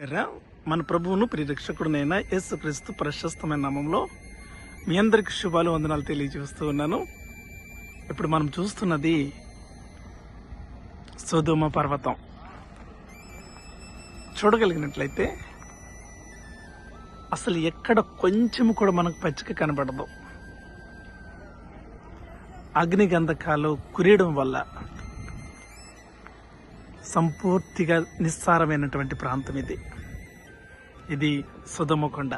మన ప్రభువును ప్రియరక్షకుడునైన యేసుక్రీస్తు ప్రశస్తమైన నామంలో మీ అందరికి శుభాలు వందనాలు తెలియజేస్తూ ఉన్నాను. ఇప్పుడు మనం చూస్తున్నది సోదోమ పర్వతం. చూడగలిగినట్లయితే అసలు ఎక్కడ కొంచెం కూడా మనకు పచ్చిక కనబడదు. అగ్ని గంధకాలు కురియడం వల్ల సంపూర్తిగా నిస్సారమైనటువంటి ప్రాంతం ఇది. ఇది సుధమకొండ.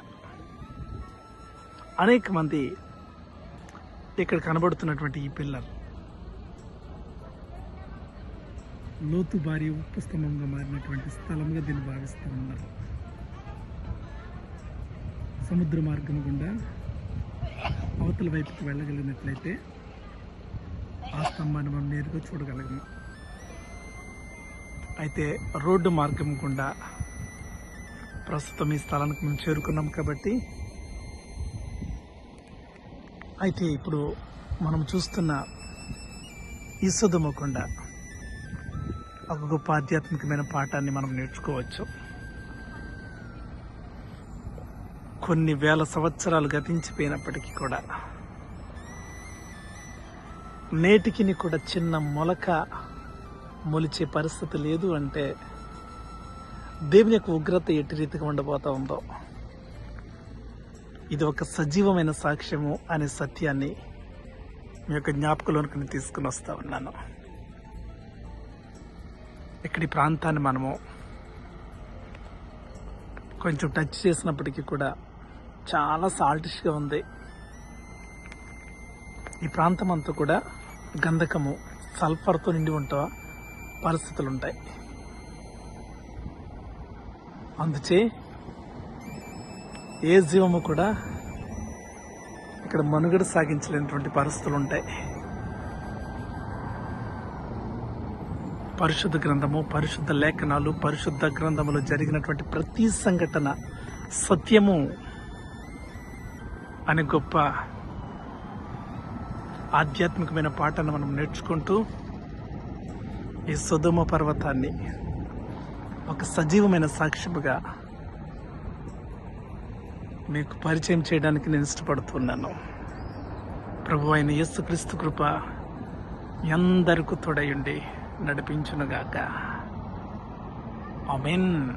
అనేక మంది ఇక్కడ కనబడుతున్నటువంటి ఈ పిల్లర్ లోతు భారీ ఉప్పు స్తంభంగా మారినటువంటి స్థలంగా దీన్ని భావిస్తూ ఉన్నారు. సముద్ర మార్గం గుండా అవతల వైపుకి వెళ్ళగలిగినట్లయితే ఆ స్తంభాన్ని మనం నేరుగా చూడగలగము. అయితే రోడ్డు మార్గం గుండా ప్రస్తుతం ఈ స్థలానికి మేము చేరుకున్నాం కాబట్టి అయితే ఇప్పుడు మనం చూస్తున్న ఈ ఒక గొప్ప ఆధ్యాత్మికమైన పాఠాన్ని మనం నేర్చుకోవచ్చు. కొన్ని వేల సంవత్సరాలు గతించిపోయినప్పటికీ కూడా నేటికిని కూడా చిన్న మొలక మొలిచే పరిస్థితి లేదు అంటే దేవుని యొక్క ఉగ్రత ఎట్టి రీతిగా ఉండబోతా ఉందో. ఇది ఒక సజీవమైన సాక్ష్యము అనే సత్యాన్ని మీ యొక్క జ్ఞాపకంలోనికి తీసుకుని వస్తా ఉన్నాను. ఇక్కడి ప్రాంతాన్ని మనము కొంచెం టచ్ చేసినప్పటికీ కూడా చాలా సాల్టిష్గా ఉంది. ఈ ప్రాంతం అంతా కూడా గంధకము సల్ఫర్తో నిండి ఉంటా పరిస్థితులు ఉంటాయి అందుచే ఏ జీవము కూడా ఇక్కడ మనుగడ సాగించలేనటువంటి పరిస్థితులు ఉంటాయి పరిశుద్ధ గ్రంథము పరిశుద్ధ లేఖనాలు పరిశుద్ధ గ్రంథములు జరిగినటువంటి ప్రతి సంఘటన సత్యము అనే గొప్ప ఆధ్యాత్మికమైన పాఠాన్ని మనం నేర్చుకుంటూ ఈ సుధుమ పర్వతాన్ని ఒక సజీవమైన సాక్ష్యముగా మీకు పరిచయం చేయడానికి నేను ఇష్టపడుతున్నాను. ప్రభు అయిన యేసుక్రీస్తు కృప మీ అందరికీ తోడయుండి నడిపించునుగాక. అమెన్